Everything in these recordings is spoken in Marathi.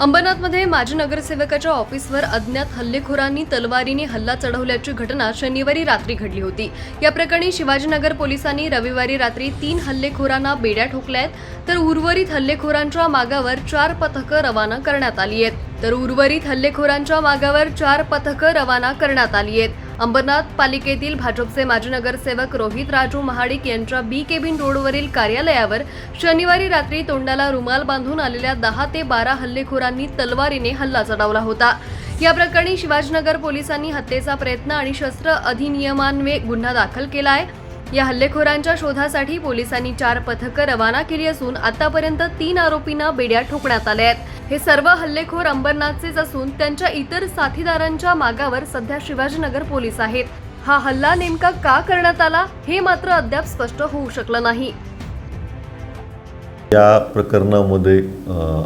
अंबरनाथमध्ये माजी नगरसेवकाच्या ऑफिसवर अज्ञात हल्लेखोरांनी तलवारीने हल्ला चढवल्याची घटना शनिवारी रात्री घडली होती. या प्रकरणी शिवाजीनगर पोलिसांनी रविवारी रात्री तीन हल्लेखोरांना बेड्या ठोकल्या आहेत तर उर्वरित हल्लेखोरांच्या मागावर चार पथकं रवाना करण्यात आली आहेत. तर उर्वरित हल्लेखोरांच्या मागावर चार पथकं रवाना करण्यात आली आहेत. अंबरनाथ पालिकेतील भाजपचे माजी नगरसेवक रोहित राजू महाडिक यांच्या बी केबिन रोडवरील कार्यालयावर शनिवारी रात्री तोंडाला रुमाल बांधून आलेल्या दहा ते बारा हल्लेखोरांनी तलवारीने हल्ला चढवला होता. या प्रकरणी शिवाजीनगर पोलिसांनी हत्येचा प्रयत्न आणि शस्त्र अधिनियमान्वये गुन्हा दाखल केला आहे या हल्लेखोरांच्या शोधासाठी पोलिसांनी चार पथकं रवाना केली असून आतापर्यंत तीन आरोपींना बेड्या ठोकण्यात आल्या आहेत. हे सर्व हल्लेखोर अंबरनाथचेच असून त्यांच्या इतर साथीदारांच्या मागावर सध्या शिवाजीनगर पोलीस आहेत. हा हल्ला नेमका का करण्यात आला हे मात्र अद्याप स्पष्ट होऊ शकलं नाही. या प्रकरणामध्ये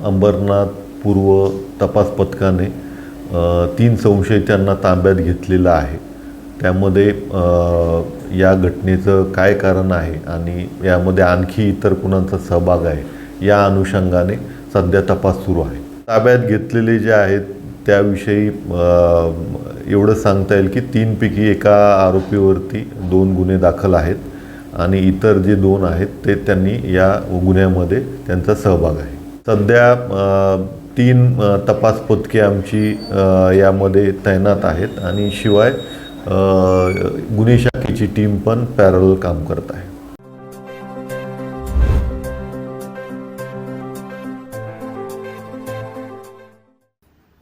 अंबरनाथ पूर्व तपास पथकाने तीन संशयितांना ताब्यात घेतलेलं आहे. त्यामध्ये या घटनेचं काय कारण आहे आणि यामध्ये आणखी इतर कुणाचा सहभाग आहे या अनुषंगाने सध्या तपास सुरू आहे. ताब्यात घेतलेले जे आहेत त्याविषयी एवढं सांगता येईल की तीनपैकी एका आरोपीवरती दोन गुन्हे दाखल आहेत आणि इतर जे दोन आहेत ते त्यांनी या गुन्ह्यामध्ये त्यांचा सहभाग आहे. सध्या तीन तपास पथके आमची यामध्ये तैनात आहेत आणि शिवाय गुन्हे शाखेची टीम पण पॅरल काम करत आहे.